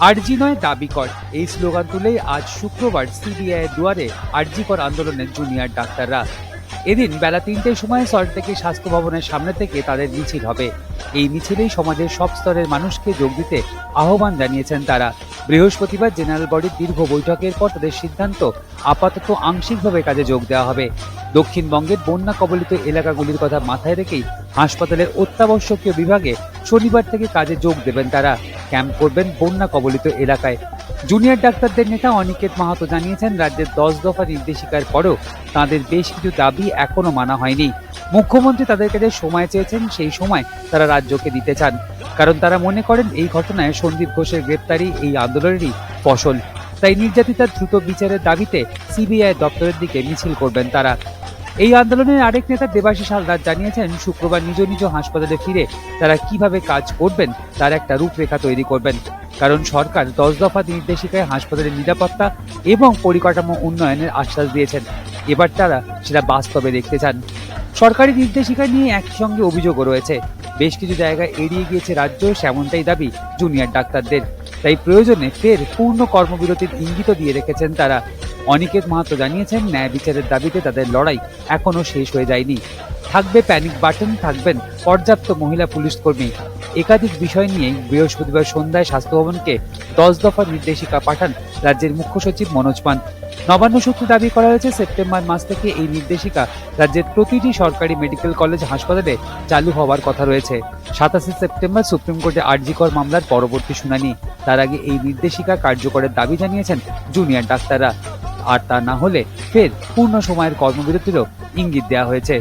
আরজি নয় দাবি কর। এই স্লোগান তুলেই আজ শুক্রবার সিবিআই দুয়ারে আরজি কর আন্দোলনের জুনিয়র ডাক্তাররা। এদিন বেলা তিনটের সময় সল্টলেকে স্বাস্থ্য ভবনের সামনে থেকে তাদের মিছিল হবে। এই মিছিলেই সমাজের সব স্তরের মানুষকে যোগ দিতে আহ্বান জানিয়েছেন তারা। বৃহস্পতিবার জেনারেল বডির দীর্ঘ বৈঠকের পর তাদের সিদ্ধান্ত আপাতত আংশিকভাবে কাজে যোগ দেওয়া হবে। দক্ষিণবঙ্গের বন্যা কবলিত এলাকাগুলির কথা মাথায় রেখেই হাসপাতালের অত্যাবশ্যকীয় বিভাগে শনিবার থেকে কাজে যোগ দেবেন তারা। ক্যাম্প করবেন বন্যা কবলিত এলাকায়। জুনিয়র ডাক্তারদের নেতা অনিকেত মাহাতো জানিয়েছেন, রাজ্যের দশ দফা নির্দেশিকার পরেও তাদের বেশ কিছু দাবি এখনও মানা হয়নি। মুখ্যমন্ত্রী তাদের কাছে সময় চেয়েছেন, সেই সময় তারা রাজ্যকে দিতে চান। কারণ তারা মনে করেন, এই ঘটনায় সন্দীপ ঘোষের গ্রেপ্তারি, এই আন্দোলনেরই ফসল। তাই নির্যাতিতার দ্রুত বিচারের দাবিতে সিবিআই দপ্তরের দিকে মিছিল করবেন তারা। এই আন্দোলনের আরেক নেতা দেবাশিস হালদার জানিয়েছেন, শুক্রবার নিজ নিজ হাসপাতালে ফিরে তারা কীভাবে কাজ করবেন, তার একটা রূপরেখা তৈরি করবেন। কারণ সরকার দশ দফা নির্দেশিকায় হাসপাতালের নিরাপত্তা এবং পরিকাঠামো উন্নয়নের আশ্বাস দিয়েছেন। এবার তারা সেটা বাস্তবে দেখতে চান। সরকারি নির্দেশিকা নিয়ে একই সঙ্গে অভিযোগও রয়েছে। বেশ কিছু জায়গায় এড়িয়ে গিয়েছে রাজ্য, সেমনটাই দাবি জুনিয়র ডাক্তারদের। তাই প্রয়োজনে ফের পূর্ণ কর্মবিরতির ইঙ্গিত দিয়ে রেখেছেন তারা। অনিকেত মাহাতো জানিয়েছেন, ন্যায় বিচারের দাবিতে তাদের লড়াই এখনও শেষ হয়ে যায়নি। থাকবে প্যানিক বাটন থাকবেন পর্যাপ্ত মহিলা পুলিশ কর্মী। একাধিক বিষয় নিয়ে বৃহস্পতিবার সন্ধ্যায় স্বাস্থ্য ভবনকে দশ দফা নির্দেশিকা পাঠান রাজ্যের মুখ্য সচিব মনোজ পান। নবান্ন সূত্রে দাবি করা হয়েছে, সেপ্টেম্বর মাস থেকে এই নির্দেশিকা রাজ্যের প্রতিটি সরকারি মেডিকেল কলেজ হাসপাতালে চালু হওয়ার কথা রয়েছে। সাতাশে সেপ্টেম্বর সুপ্রিম কোর্টে আরজিকর মামলার পরবর্তী শুনানি। তার আগে এই নির্দেশিকা কার্যকরের দাবি জানিয়েছেন জুনিয়র ডাক্তাররা। আর তা না হলে ফের পূর্ণ সময়ের কর্মবিরতিরও ইঙ্গিত দেওয়া হয়েছে।